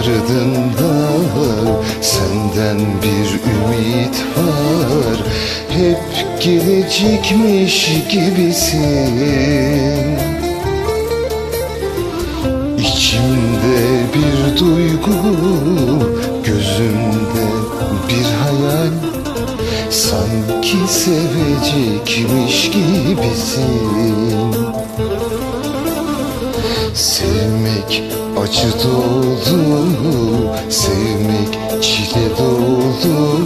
ardında senden bir ümit var. Hep gelecekmiş gibisin. İçimde bir duygu, gözümde bir hayal. Sanki sevecekmiş gibisin Sevmek acı dolu, sevmek çile dolu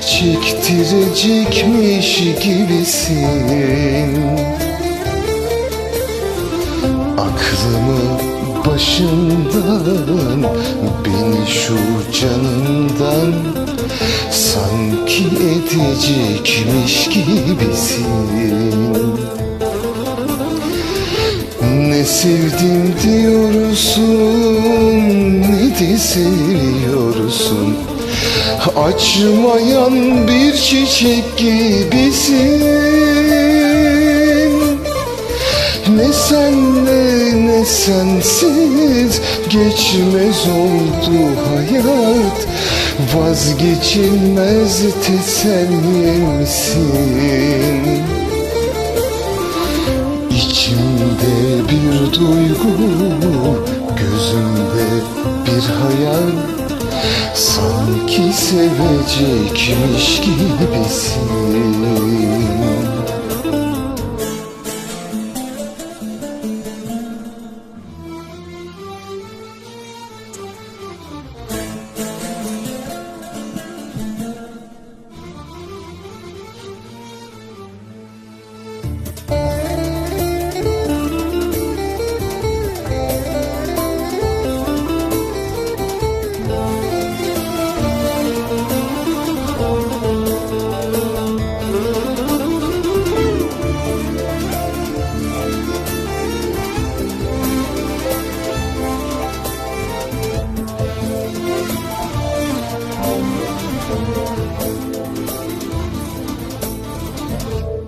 Çektirecekmiş gibisin. Aklımı başımdan, beni şu canımdan Sanki edecekmiş gibisin sevdim diyorsun Ne de seviyorsun? Açmayan bir çiçek gibisin. Ne senle ne sensiz Geçmez oldu hayat. Vazgeçilmez tesellimsin duygu, gözümde bir hayal. Sanki sevecekmiş gibisin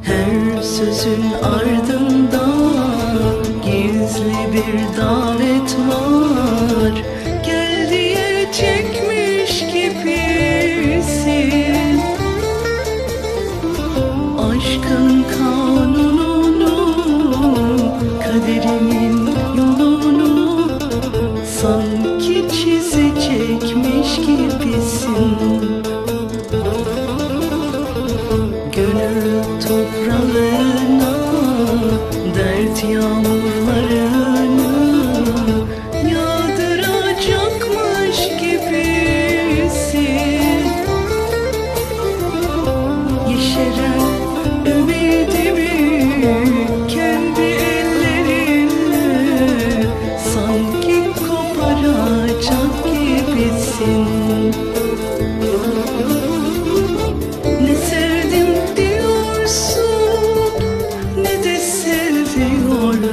Her sözün ardında gizli bir davet var. Gel diye çekmiş gibisin. Aşkın yağmurları.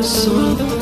the.